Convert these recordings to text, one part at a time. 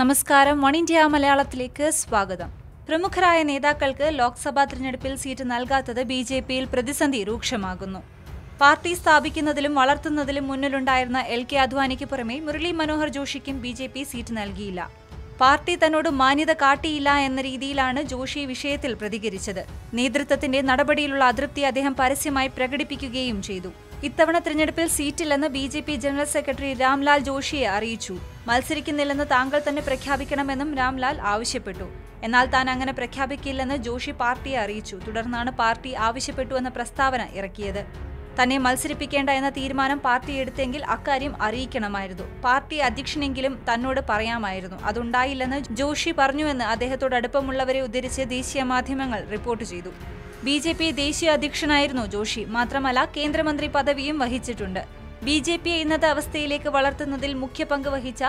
നമസ്കാരം. One India മലയാളത്തിലേക്ക് സ്വാഗതം. പ്രമുഖരായ നേതാക്കൾക്ക് ലോക്സഭാ തിരഞ്ഞെടുപ്പിൽ സീറ്റ് നൽകാത്തത് ബി ജെ പിയിൽ പ്രതിസന്ധി രൂക്ഷമാകുന്നു. പാർട്ടി സ്ഥാപിക്കുന്നതിലും വളർത്തുന്നതിലും മുന്നിലുണ്ടായിരുന്ന എൽ കെ അദ്വാനിക്ക് പുറമെ മുരളി മനോഹർ ജോഷിക്കും ബി ജെ പി സീറ്റ് നൽകിയില്ല. പാർട്ടി തന്നോട് മാന്യത കാട്ടിയില്ല എന്ന രീതിയിലാണ് ജോഷി വിഷയത്തിൽ പ്രതികരിച്ചത്. നേതൃത്വത്തിന്റെ നടപടിയിലുള്ള അതൃപ്തി അദ്ദേഹം പരസ്യമായി പ്രകടിപ്പിക്കുകയും ചെയ്തു. ഇത്തവണ തിരഞ്ഞെടുപ്പിൽ സീറ്റില്ലെന്ന് ബി ജനറൽ സെക്രട്ടറി രാംലാൽ ജോഷിയെ അറിയിച്ചു. മത്സരിക്കുന്നില്ലെന്ന് താങ്കൾ തന്നെ പ്രഖ്യാപിക്കണമെന്നും രാംലാൽ ആവശ്യപ്പെട്ടു. എന്നാൽ താൻ അങ്ങനെ പ്രഖ്യാപിക്കില്ലെന്ന് ജോഷി പാർട്ടിയെ അറിയിച്ചു. തുടർന്നാണ് പാർട്ടി ആവശ്യപ്പെട്ടു എന്ന പ്രസ്താവന ഇറക്കിയത്. തന്നെ മത്സരിപ്പിക്കേണ്ട എന്ന തീരുമാനം പാർട്ടി എടുത്തെങ്കിൽ അക്കാര്യം അറിയിക്കണമായിരുന്നു. പാർട്ടി അധ്യക്ഷനെങ്കിലും തന്നോട് പറയാമായിരുന്നു. അതുണ്ടായില്ലെന്ന് ജോഷി പറഞ്ഞുവെന്ന് അദ്ദേഹത്തോട് അടുപ്പമുള്ളവരെ ഉദ്ധരിച്ച് ദേശീയ മാധ്യമങ്ങൾ റിപ്പോർട്ട് ചെയ്തു. ബി ജെ പി ദേശീയ അധ്യക്ഷനായിരുന്നു ജോഷി. മാത്രമല്ല കേന്ദ്രമന്ത്രി പദവിയും വഹിച്ചിട്ടുണ്ട്. ബി ജെ പിയെ ഇന്നത്തെ അവസ്ഥയിലേക്ക് വളർത്തുന്നതിൽ മുഖ്യ പങ്ക് വഹിച്ച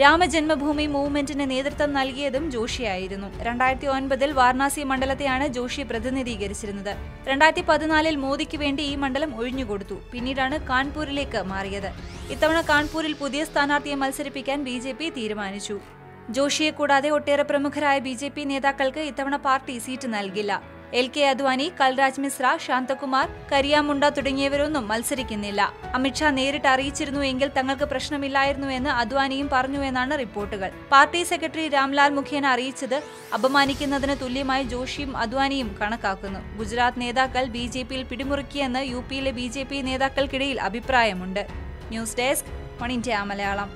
രാമജന്മഭൂമി മൂവ്മെന്റിന് നേതൃത്വം നൽകിയതും ജോഷിയായിരുന്നു. രണ്ടായിരത്തി ഒൻപതിൽ വാരണാസി മണ്ഡലത്തെയാണ് ജോഷി പ്രതിനിധീകരിച്ചിരുന്നത്. രണ്ടായിരത്തി പതിനാലിൽ മോദിക്ക് വേണ്ടി ഈ മണ്ഡലം ഒഴിഞ്ഞുകൊടുത്തു. പിന്നീടാണ് കാൺപൂരിലേക്ക് മാറിയത്. ഇത്തവണ കാൺപൂരിൽ പുതിയ സ്ഥാനാർത്ഥിയെ മത്സരിപ്പിക്കാൻ ബി ജെ പി തീരുമാനിച്ചു. ജോഷിയെ കൂടാതെ ഒട്ടേറെ പ്രമുഖരായ ബി ജെ പി നേതാക്കൾക്ക് ഇത്തവണ പാർട്ടി സീറ്റ് നൽകില്ല. എൽ കെ അദ്വാനി കൽരാജ് മിശ്ര ശാന്തകുമാർ കരിയാമുണ്ട തുടങ്ങിയവരൊന്നും മത്സരിക്കുന്നില്ല. അമിത്ഷാ നേരിട്ട് അറിയിച്ചിരുന്നു എങ്കിൽ തങ്ങൾക്ക് പ്രശ്നമില്ലായിരുന്നുവെന്ന് അദ്വാനിയും പറഞ്ഞുവെന്നാണ് റിപ്പോർട്ടുകൾ. പാർട്ടി സെക്രട്ടറി രാംലാൽ മുഖേന അറിയിച്ചത് അപമാനിക്കുന്നതിന് തുല്യമായി ജോഷിയും അദ്വാനിയും കണക്കാക്കുന്നു. ഗുജറാത്ത് നേതാക്കൾ ബി ജെ പിയിൽ പിടിമുറുക്കിയെന്ന് യു പിയിലെ ബി ജെ പി നേതാക്കൾക്കിടയിൽ അഭിപ്രായമുണ്ട്. News desk one India Malayalam.